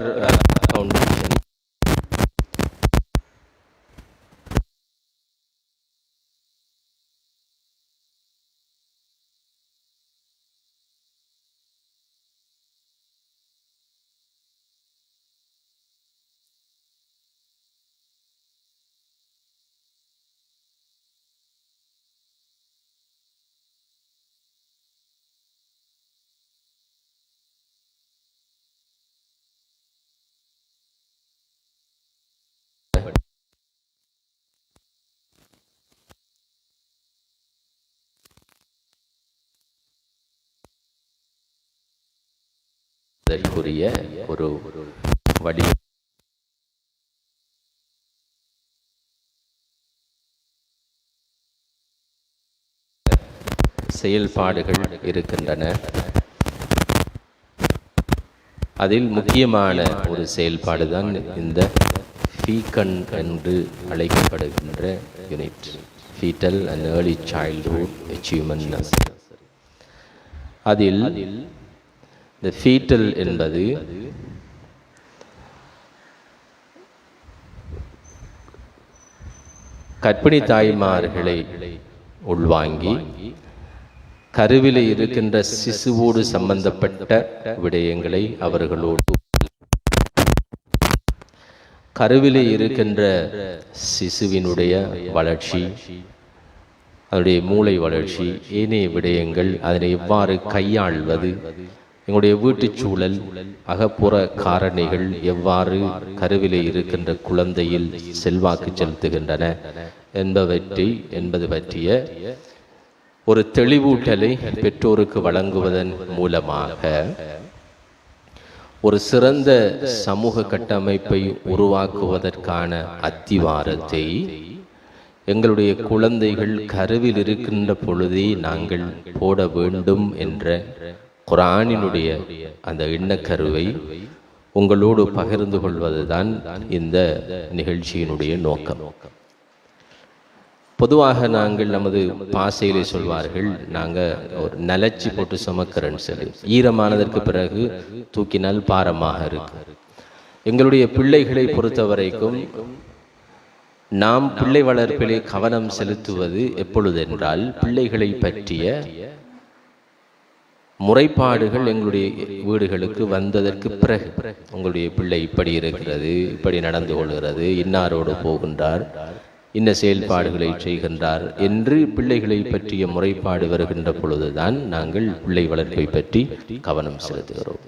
uh, அதற்குரிய ஒரு வடி செயல்பாடுகள் இருக்கின்றன. அதில் முக்கியமான ஒரு செயல்பாடு தான் இந்த ஃபீகன் என்று அழைக்கப்படுகின்ற unit fetal and early childhood achievement nursery அதில் இந்த ஃபீட்டல் என்பது கற்பிணி தாய்மார்களை உள்வாங்கி கருவிலே இருக்கின்ற சிசுவோடு சம்பந்தப்பட்ட விடயங்களை அவர்களோடு கருவிலே இருக்கின்ற சிசுவினுடைய வளர்ச்சி அதனுடைய மூளை வளர்ச்சி ஏனைய விடயங்கள் அதனை எவ்வாறு கையாள்வது எங்களுடைய வீட்டுச் சூழல் அகப்புற காரணிகள் எவ்வாறு கருவிலே இருக்கின்ற குழந்தையில் செல்வாக்கு செலுத்துகின்றன என்பவற்றை என்பது பற்றிய ஒரு தெளிவூட்டலை பெற்றோருக்கு வழங்குவதன் மூலமாக ஒரு சிறந்த சமூக கட்டமைப்பை உருவாக்குவதற்கான அத்திவாரத்தை எங்களுடைய குழந்தைகள் கருவில் இருக்கின்ற பொழுதே நாங்கள் போட வேண்டும் என்ற குரானினுடைய அந்த எண்ணக்கருவை உங்களோடு பகிர்ந்து கொள்வதுதான் இந்த நிகழ்ச்சியினுடைய நோக்கம். பொதுவாக நாங்கள் நமது பாசையிலே சொல்வார்கள் நாங்கள் ஒரு நலச்சி போட்டு சுமக்கிறேன்னு சொல்லி. ஈரமானதற்கு பிறகு தூக்கினால் பாரமாக இருக்கு. எங்களுடைய பிள்ளைகளை பொறுத்த வரைக்கும் நாம் பிள்ளை வளர்ப்பிலே கவனம் செலுத்துவது எப்பொழுதென்றால் பிள்ளைகளை பற்றிய முறைப்பாடுகள் எங்களுடைய வீடுகளுக்கு வந்ததற்கு பிறகு உங்களுடைய பிள்ளை இப்படி இருக்கிறது இப்படி நடந்து கொள்கிறது இன்னாரோடு போகின்றார் இன்ன செயல்பாடுகளை செய்கின்றார் என்று பிள்ளைகளை பற்றிய முறைப்பாடு வருகின்ற பொழுதுதான் நாங்கள் பிள்ளை வளர்ப்பை பற்றி கவனம் செலுத்துகிறோம்.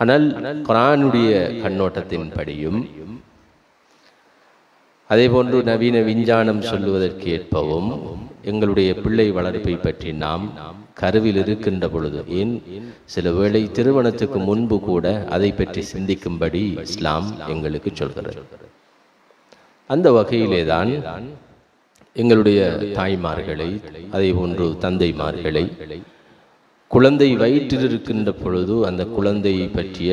ஆனால் குரானுடைய கண்ணோட்டத்தின்படியும் அதேபோன்று நவீன விஞ்ஞானம் சொல்லுவதற்கு ஏற்பவும் எங்களுடைய பிள்ளை வளர்ப்பை பற்றி நாம் கருவில் இருக்கின்ற பொழுது ஏன் சில வேளை திருமணத்துக்கு முன்பு கூட அதை பற்றி சிந்திக்கும்படி இஸ்லாம் எங்களுக்கு சொல்கிறது. அந்த வகையிலே தான் எங்களுடைய தாய்மார்களை அதே போன்று தந்தைமார்களை குழந்தை வயிற்றில் இருக்கின்ற பொழுது அந்த குழந்தையை பற்றிய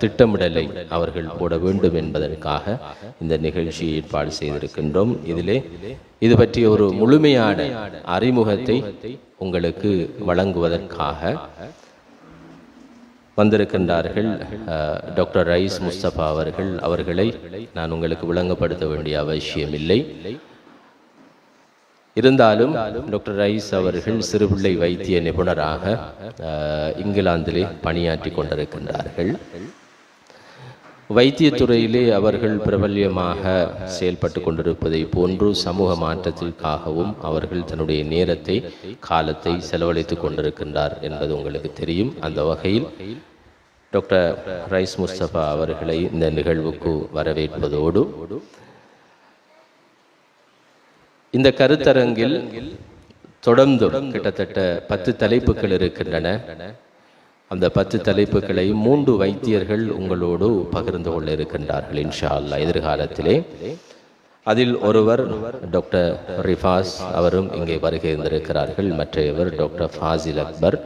திட்டமிடலை அவர்கள் போட வேண்டும் என்பதற்காக இந்த நிகழ்ச்சியை ஏற்பாடு செய்திருக்கின்றோம். இதிலே இது பற்றிய ஒரு முழுமையான அறிமுகத்தை உங்களுக்கு வழங்குவதற்காக வந்திருக்கின்றார்கள் டாக்டர் ரைஸ் முஸ்தபா அவர்கள். அவர்களை நான் உங்களுக்கு விளங்கப்படுத்த வேண்டிய அவசியமில்லை. இருந்தாலும் டாக்டர் ரைஸ் அவர்கள் சிறுபிள்ளை வைத்திய நிபுணராக இங்கிலாந்திலே பணியாற்றி கொண்டிருக்கின்றார்கள். வைத்தியத்துறையிலே அவர்கள் பிரபல்யமாக செயல்பட்டு கொண்டிருப்பதை போன்று சமூக மாற்றத்திற்காகவும் அவர்கள் தன்னுடைய நேரத்தை காலத்தை செலவழித்துக் கொண்டிருக்கின்றார் என்பது உங்களுக்கு தெரியும். அந்த வகையில் டாக்டர் ரைஸ் முஸ்தபா அவர்களை இந்த நிகழ்வுக்கு வரவேற்பதோடு இந்த கருத்தரங்கில் தொடர்ந்து கிட்டத்தட்ட பத்து தலைப்புகள் இருக்கின்றன. அந்த பத்து தலைப்புகளை மூன்று வைத்தியர்கள் உங்களோடு பகிர்ந்து கொள்ள இருக்கின்றார்கள் இன்ஷா அல்லாஹ் எதிர்காலத்திலே. அதில் ஒருவர் டாக்டர் ரிஃபாஸ் அவரும் இங்கே வருகை இருந்திருக்கிறார்கள் மற்றையவர் டாக்டர் ஃபாசில் அக்பர்.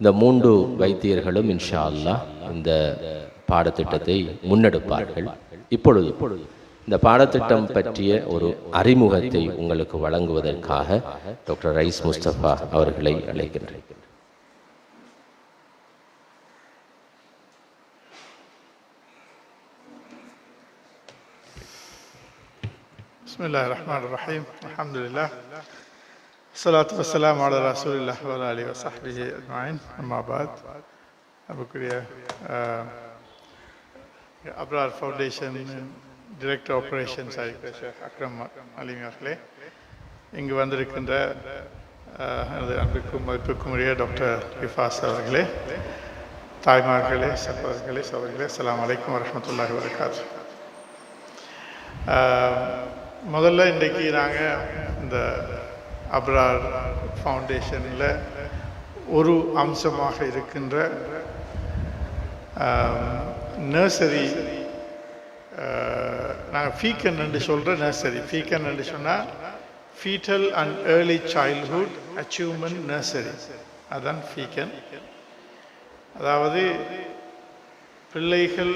இந்த மூன்று வைத்தியர்களும் இன்ஷா அல்லாஹ் இந்த பாடத்திட்டத்தை முன்னெடுப்பார்கள். இப்பொழுது இந்த பாடத்திட்டம் பற்றிய ஒரு அறிமுகத்தை உங்களுக்கு வழங்குவதற்காக டாக்டர் ரைஸ் முஸ்தபா அவர்களை அழைக்கின்றேன் بسم الله الرحمن الرحيم الحمد لله الصلاة والسلام على رسول الله وعلى آله وصحبه أجمعين أما بعد أبو كريا أبرار فاونديشن டிரெக்டர் ஆப்ரேஷன்ஸ் இருக்கிற அக்ரம் அலிமி அவர்களே. இங்கு வந்திருக்கின்ற அஹ், எனது அன்பிற்கும் மதிப்பிற்கும் உரிய டாக்டர் ரிஃபாஸ் அவர்களே தாய்மார்களே சகோதரர்களே சகோதரிகளே சலாம் அலைக்கும் வரமத்துல்லாஹி வரகாத் முதல்ல இன்றைக்கி நாங்கள் இந்த அப்ரார் ஃபவுண்டேஷனில் ஒரு அம்சமாக இருக்கின்ற நர்சரி நாங்கள் ஃபீக்கன் என்று சொல்கிற நர்சரி ஃபீக்கன் என்று சொன்னால் fetal and early childhood achievement nursery அதான் ஃபீக்கன் அதாவது பிள்ளைகள்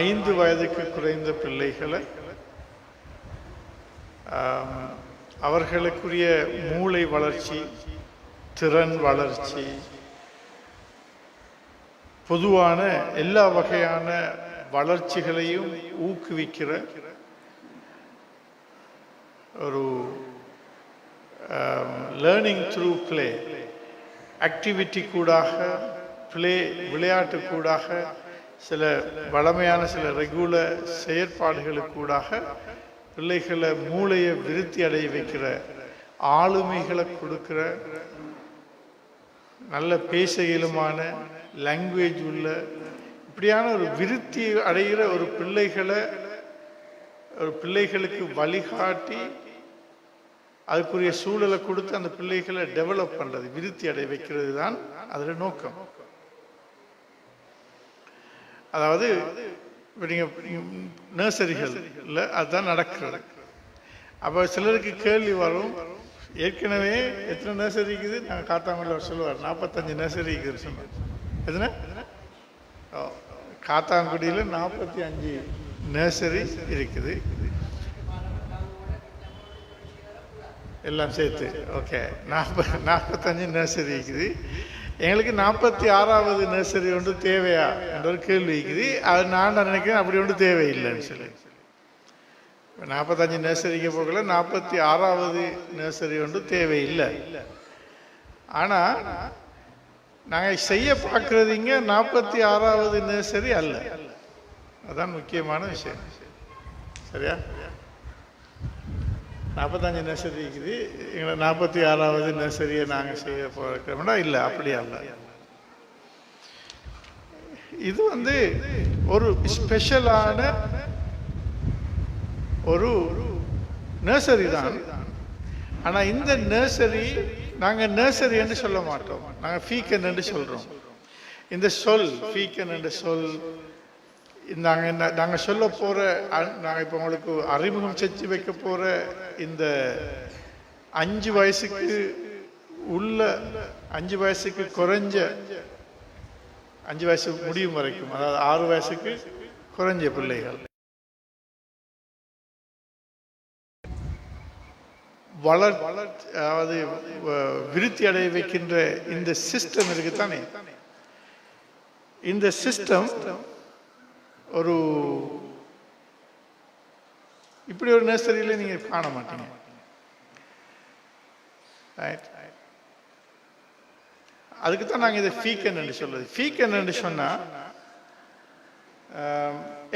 ஐந்து வயதுக்கு குறைந்த பிள்ளைகளை அவர்களுக்குரிய மூளை வளர்ச்சி திறன் வளர்ச்சி பொதுவான எல்லா வகையான வளர்ச்சிகளையும் ஊக்குவிக்கிற ஒரு லேர்னிங் த்ரூ ப்ளே ஆக்டிவிட்டி கூடாக பிளே விளையாட்டு கூடாக சில வளமையான சில ரெகுலர் செயற்பாடுகளுக்கூடாக பிள்ளைகளை மூளையை விருத்தி அடைய வைக்கிற ஆளுமைகளை கொடுக்கிற நல்ல பேச இயலுமான லாங்குவேஜ் உள்ள இப்படியான ஒரு விருத்தி அடைகிற ஒரு பிள்ளைகளை ஒரு பிள்ளைகளுக்கு வழிகாட்டி அதுக்குரிய சூழலை கொடுத்து அந்த பிள்ளைகளை டெவலப் பண்ணுறது விருத்தி அடைய வைக்கிறது தான் அதில் நோக்கம். அதாவது இப்போ நீங்கள் நர்சரிகளில் அதுதான் நடக்கிறது. அப்போ சிலருக்கு கேள்வி வரும் ஏற்கனவே எத்தனை நர்சரி இருக்குது? நாங்கள் காத்தாங்குடியில் சொல்லுவார் நாற்பத்தஞ்சு நர்சரி இருக்குதுன்னு சொன்னார். எத்தனை? ஓ, காத்தாங்குடியில் நாற்பத்தி அஞ்சு நர்சரி இருக்குது. எல்லாம் சேர்த்து ஓகே நாற்ப நாற்பத்தஞ்சு நர்சரி இருக்குது. எங்களுக்கு நாற்பத்தி ஆறாவது நர்சரி ஒன்று தேவையா? என்ற ஒரு கேள்வி இருக்குது. அது நான் நினைக்கிறேன் அப்படி ஒன்று தேவையில்லைன்னு சொல்லி. நாற்பத்தஞ்சு நர்சரிக்கு போகல நாற்பத்தி ஆறாவது நர்சரி ஒன்று தேவையில்லை. ஆனால் நாங்கள் செய்ய பார்க்குறதுங்க நாற்பத்தி ஆறாவது நர்சரி அல்ல. அதான் முக்கியமான விஷயம். சரியா? நாற்பத்தஞ்சு நர்சரி இருக்குது. எங்களை நாற்பத்தி ஆறாவது நர்சரியை நாங்கள் செய்ய போகிறோம்னா இல்லை அப்படி அல்ல. இது வந்து ஒரு ஸ்பெஷலான ஒரு நர்சரி தான். ஆனால் இந்த நர்சரி நாங்கள் நர்சரி என்று சொல்ல மாட்டோம். நாங்கள் ஃபீக்கன் என்று சொல்கிறோம் இந்த சொல் ஃபீக்கன் என்ற சொல் நாங்கள் நாங்கள் சொல்ல போகிற நாங்கள் இப்போ உங்களுக்கு அறிமுகம் செஞ்சு வைக்க போகிற இந்த அஞ்சு வயசுக்கு உள்ள அஞ்சு வயசுக்கு குறைஞ்ச அஞ்சு வயசு முடியும் வரைக்கும் அதாவது ஆறு வயசுக்கு குறைஞ்ச பிள்ளைகள். வளர் அதாவது விருத்தி அடைய வைக்கின்ற இந்த சிஸ்டம் இருக்குதானே? இந்த சிஸ்டம் ஒரு இப்படி ஒரு நர்சரியில் நீங்கள் காண மாட்டீங்க. அதுக்கு தான் நாங்கள் இதை ஃபீக்கன் என்று சொல்லுது ஃபீக்கன் என்று சொன்னால்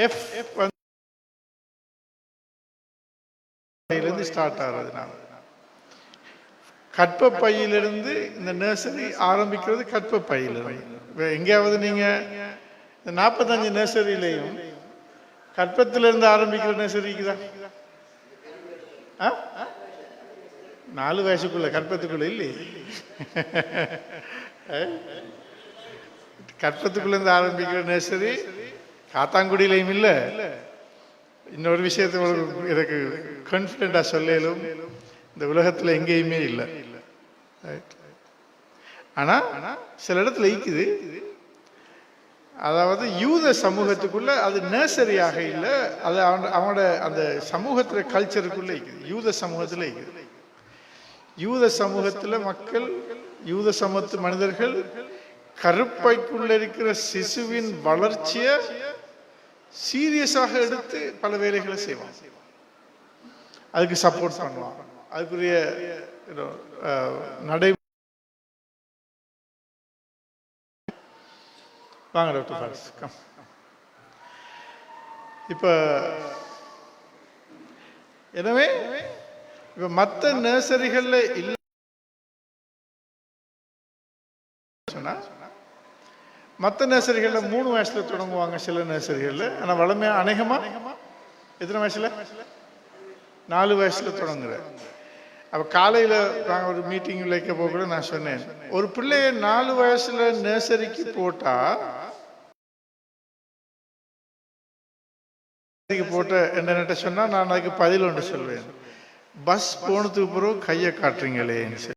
எஃப் வந்து ஸ்டார்ட் ஆகிறது நான் கற்ப பையிலிருந்து இந்த நர்சரி ஆரம்பிக்கிறது கற்ப பையிலிருந்து எங்கேயாவது நீங்கள் இந்த நாற்பத்தஞ்சு நர்சரியிலையும் கற்பத்திலிருந்து ஆரம்பிக்கிற நர்சரிக்குதா ஆ? நாலு வயசுக்குள்ள கற்பத்துக்குள்ள இல்லையே. கற்பத்துக்குள்ளேருந்து ஆரம்பிக்கிற நர்சரி காத்தாங்குடியிலையும் இல்லை. இன்னொரு விஷயத்தை எனக்கு கான்ஃபிடென்டா சொல்லலும் இந்த உலகத்தில் எங்கேயுமே இல்லை. ஆனா சில இடத்துல இருக்குது அதாவது யூத சமூகத்துக்குள்ள அது நர்சரியாக இல்லை அது அவன் அவனோட அந்த சமூகத்துல கல்ச்சருக்குள்ள இருக்குது யூத சமூகத்துல இருக்குது யூத சமூகத்துல மக்கள் யூத சமூகத்து மனிதர்கள் கருப்பைக்குள்ள இருக்கிற சிசுவின் வளர்ச்சியை சீரியஸாக எடுத்து பல வேலைகளை செய்வான் அதுக்கு சப்போர்ட் பண்ணுவான் அதுக்குரிய uh, நடை வாங்க டாக்டர் ஃபாரஸ் கம் இப்போ எனவே இப்போ மற்ற நர்சரிகளில் இல்லை சொன்னா மற்ற நர்சரிகளில் மூணு வயசுல தொடங்குவாங்க சில நர்சரிகளில் ஆனால் வளமையாக அநேகமாக எத்தனை வயசுல? நாலு வயசுல தொடங்குற. அப்போ காலையில் நாங்கள் ஒரு மீட்டிங் வைக்க போக கூட நான் சொன்னேன். ஒரு பிள்ளைய நாலு வயசுல நர்சரிக்கு போட்டா போட்ட என்னென்ன சொன்னால் நான் அதுக்கு பதில் ஒன்று சொல்வேன். பஸ் போனதுக்கு பிறகு கையை காட்டுறீங்களேன்னு சொல்லி